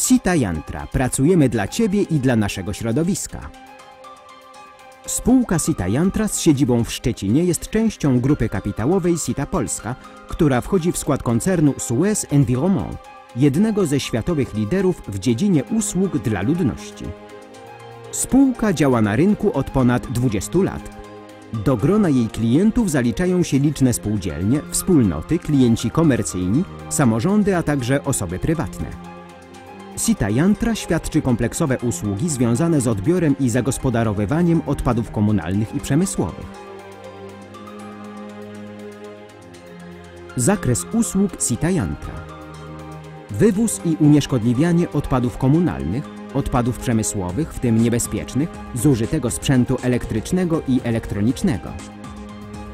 Sita Yantra. Pracujemy dla Ciebie i dla naszego środowiska. Spółka Sita Yantra z siedzibą w Szczecinie jest częścią grupy kapitałowej Sita Polska, która wchodzi w skład koncernu Suez Environnement, jednego ze światowych liderów w dziedzinie usług dla ludności. Spółka działa na rynku od ponad 20 lat. Do grona jej klientów zaliczają się liczne spółdzielnie, wspólnoty, klienci komercyjni, samorządy, a także osoby prywatne. Sita Yantra świadczy kompleksowe usługi związane z odbiorem i zagospodarowywaniem odpadów komunalnych i przemysłowych. Zakres usług Sita Yantra Wywóz i unieszkodliwianie odpadów komunalnych, odpadów przemysłowych, w tym niebezpiecznych, zużytego sprzętu elektrycznego i elektronicznego.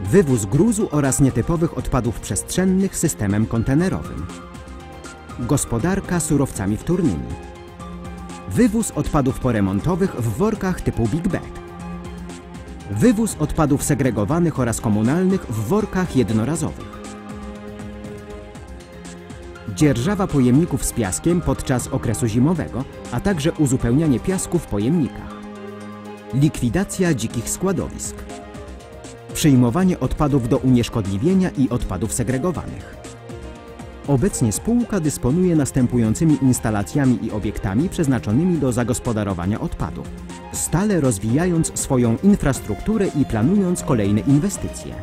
Wywóz gruzu oraz nietypowych odpadów przestrzennych systemem kontenerowym. Gospodarka surowcami wtórnymi. Wywóz odpadów poremontowych w workach typu Big Bag. Wywóz odpadów segregowanych oraz komunalnych w workach jednorazowych. Dzierżawa pojemników z piaskiem podczas okresu zimowego, a także uzupełnianie piasku w pojemnikach. Likwidacja dzikich składowisk. Przyjmowanie odpadów do unieszkodliwienia i odpadów segregowanych. Obecnie spółka dysponuje następującymi instalacjami i obiektami przeznaczonymi do zagospodarowania odpadów, stale rozwijając swoją infrastrukturę i planując kolejne inwestycje.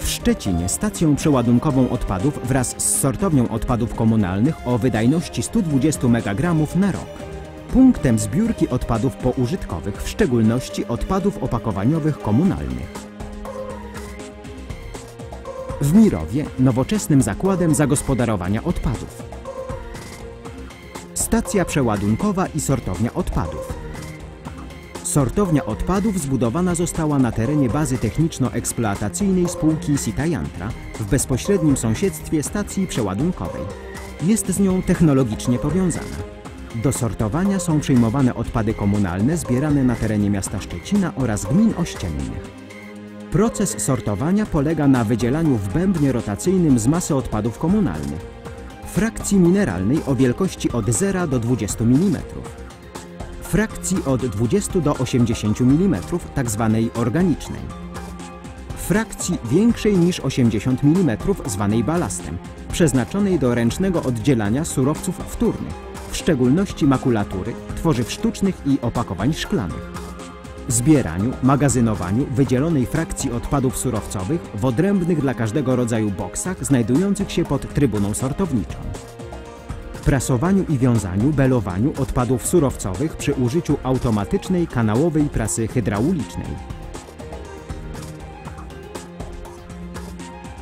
W Szczecinie stacją przeładunkową odpadów wraz z sortownią odpadów komunalnych o wydajności 120 MG na rok. Punktem zbiórki odpadów poużytkowych, w szczególności odpadów opakowaniowych komunalnych. W Mirowie nowoczesnym zakładem zagospodarowania odpadów. Stacja przeładunkowa i sortownia odpadów. Sortownia odpadów zbudowana została na terenie bazy techniczno-eksploatacyjnej spółki Sita Yantra w bezpośrednim sąsiedztwie stacji przeładunkowej. Jest z nią technologicznie powiązana. Do sortowania są przyjmowane odpady komunalne zbierane na terenie miasta Szczecina oraz gmin ościennych. Proces sortowania polega na wydzielaniu w bębnie rotacyjnym z masy odpadów komunalnych, frakcji mineralnej o wielkości od 0 do 20 mm, frakcji od 20 do 80 mm, tzw. organicznej, frakcji większej niż 80 mm, zwanej balastem, przeznaczonej do ręcznego oddzielania surowców wtórnych, w szczególności makulatury, tworzyw sztucznych i opakowań szklanych zbieraniu, magazynowaniu wydzielonej frakcji odpadów surowcowych w odrębnych dla każdego rodzaju boksach znajdujących się pod trybuną sortowniczą. Prasowaniu i wiązaniu, belowaniu odpadów surowcowych przy użyciu automatycznej kanałowej prasy hydraulicznej.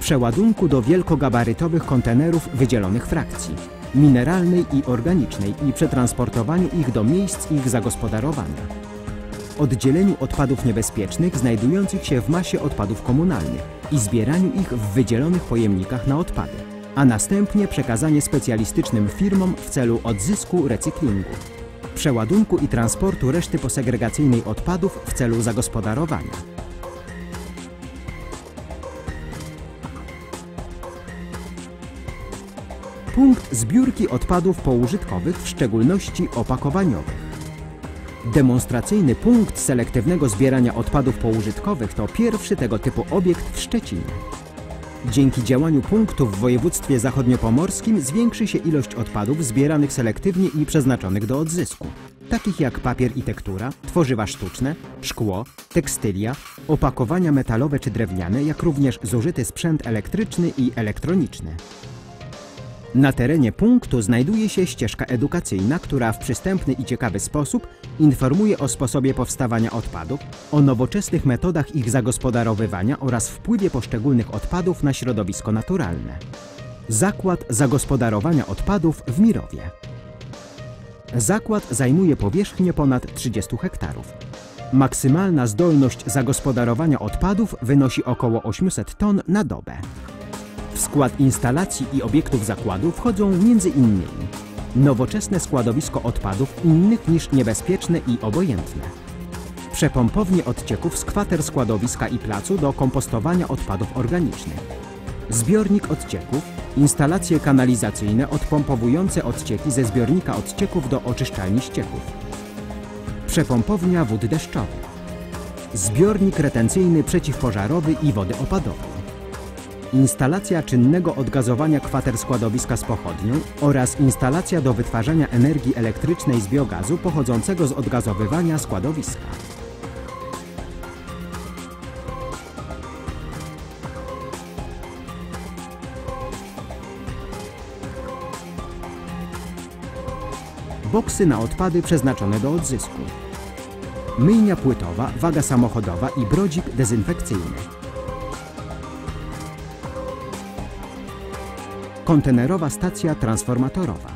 Przeładunku do wielkogabarytowych kontenerów wydzielonych frakcji, mineralnej i organicznej i przetransportowaniu ich do miejsc ich zagospodarowania oddzieleniu odpadów niebezpiecznych znajdujących się w masie odpadów komunalnych i zbieraniu ich w wydzielonych pojemnikach na odpady, a następnie przekazanie specjalistycznym firmom w celu odzysku recyklingu, przeładunku i transportu reszty posegregacyjnej odpadów w celu zagospodarowania. Punkt zbiórki odpadów poużytkowych, w szczególności opakowaniowych. Demonstracyjny punkt selektywnego zbierania odpadów poużytkowych to pierwszy tego typu obiekt w Szczecinie. Dzięki działaniu punktu w województwie zachodniopomorskim zwiększy się ilość odpadów zbieranych selektywnie i przeznaczonych do odzysku, takich jak papier i tektura, tworzywa sztuczne, szkło, tekstylia, opakowania metalowe czy drewniane, jak również zużyty sprzęt elektryczny i elektroniczny. Na terenie punktu znajduje się ścieżka edukacyjna, która w przystępny i ciekawy sposób informuje o sposobie powstawania odpadów, o nowoczesnych metodach ich zagospodarowywania oraz wpływie poszczególnych odpadów na środowisko naturalne. Zakład zagospodarowania odpadów w Mirowie. Zakład zajmuje powierzchnię ponad 30 hektarów. Maksymalna zdolność zagospodarowania odpadów wynosi około 800 ton na dobę. W skład instalacji i obiektów zakładu wchodzą m.in. nowoczesne składowisko odpadów innych niż niebezpieczne i obojętne, przepompownie odcieków z kwater składowiska i placu do kompostowania odpadów organicznych, zbiornik odcieków, Instalacje kanalizacyjne odpompowujące odcieki ze zbiornika odcieków do oczyszczalni ścieków. Przepompownia wód deszczowych. Zbiornik retencyjny przeciwpożarowy i wody opadowej. Instalacja czynnego odgazowania kwater składowiska z pochodnią oraz instalacja do wytwarzania energii elektrycznej z biogazu pochodzącego z odgazowywania składowiska. Boksy na odpady przeznaczone do odzysku. Myjnia płytowa, waga samochodowa i brodzik dezynfekcyjny. Kontenerowa stacja transformatorowa.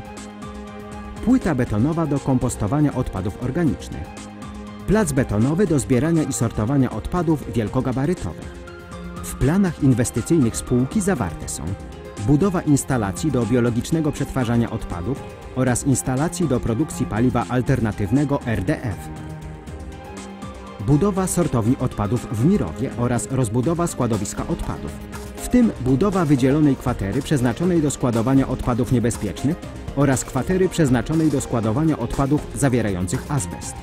Płyta betonowa do kompostowania odpadów organicznych. Plac betonowy do zbierania i sortowania odpadów wielkogabarytowych. W planach inwestycyjnych spółki zawarte są budowa instalacji do biologicznego przetwarzania odpadów oraz instalacji do produkcji paliwa alternatywnego RDF. Budowa sortowni odpadów w Mirowie oraz rozbudowa składowiska odpadów, w tym budowa wydzielonej kwatery przeznaczonej do składowania odpadów niebezpiecznych oraz kwatery przeznaczonej do składowania odpadów zawierających azbest.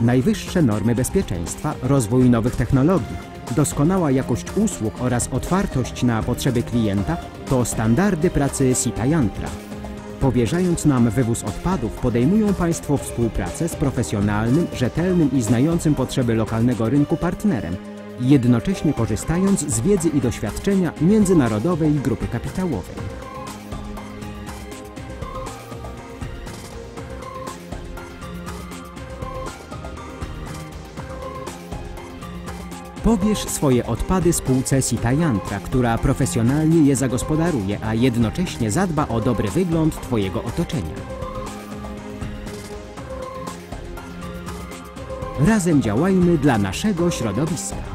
Najwyższe normy bezpieczeństwa, rozwój nowych technologii, doskonała jakość usług oraz otwartość na potrzeby klienta to standardy pracy Sita Yantra. Powierzając nam wywóz odpadów, podejmują Państwo współpracę z profesjonalnym, rzetelnym i znającym potrzeby lokalnego rynku partnerem, jednocześnie korzystając z wiedzy i doświadczenia międzynarodowej grupy kapitałowej. Pobierz swoje odpady spółce Sita Yantra, która profesjonalnie je zagospodaruje, a jednocześnie zadba o dobry wygląd Twojego otoczenia. Razem działajmy dla naszego środowiska.